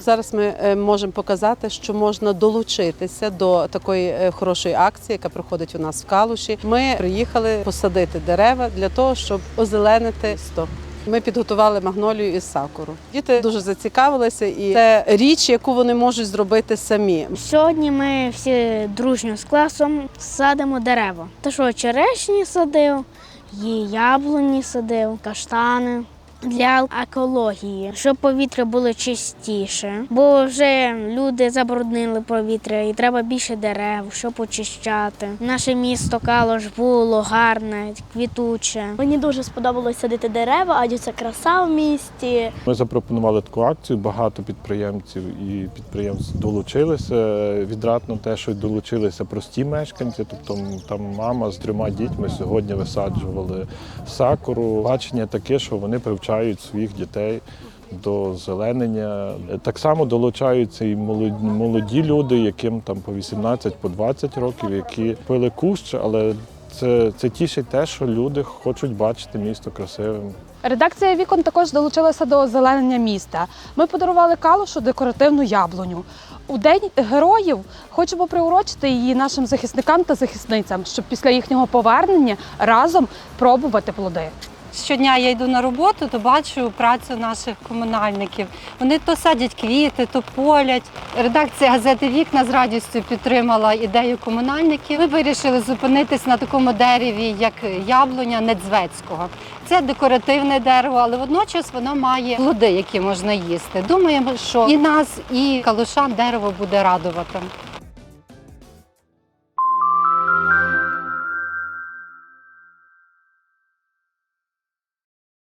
Зараз ми е, можемо показати, що можна долучитися до такої е, хорошої акції, яка проходить у нас в Калуші. Ми приїхали посадити дерева для того, щоб озеленити місто. Ми підготували магнолію із сакуру. Діти дуже зацікавилися, і це річ, яку вони можуть зробити самі. Сьогодні ми всі дружньо з класом садимо дерева. Та що черешні садив, і яблуні садив, каштани. Для екології, щоб повітря було чистіше, бо вже люди забруднили повітря і треба більше дерев, щоб очищати. Наше місто Калош було гарне, квітуче. Мені дуже сподобалось садити дерева, адже це краса в місті. Ми запропонували таку акцію. Багато підприємців і підприємств долучилися. Відрадно те, що долучилися прості мешканці. Тобто там мама з трьома дітьми сьогодні висаджували сакуру. Бачення таке, що вони привчають своїх дітей. До зеленення так само долучаються і молоді, люди, яким там по 18 по 20 років, які пили кущ, але це, це тішить те, що люди хочуть бачити місто красивим. Редакція вікон також долучилася до озеленення міста. Ми подарували калушу декоративну яблуню. У день героїв хочемо приурочити її нашим захисникам та захисницям, щоб після їхнього повернення разом пробувати плоди. Щодня я йду на роботу, то бачу працю наших комунальників. Вони то садять квіти, то полять. Редакція газети Вікна з радістю підтримала ідею комунальників. Ми вирішили зупинитись на такому дереві, як яблуня Недзвецького. Це декоративне дерево, але водночас воно має плоди, які можна їсти. Думаємо, що і нас, і калушан дерево буде радувати.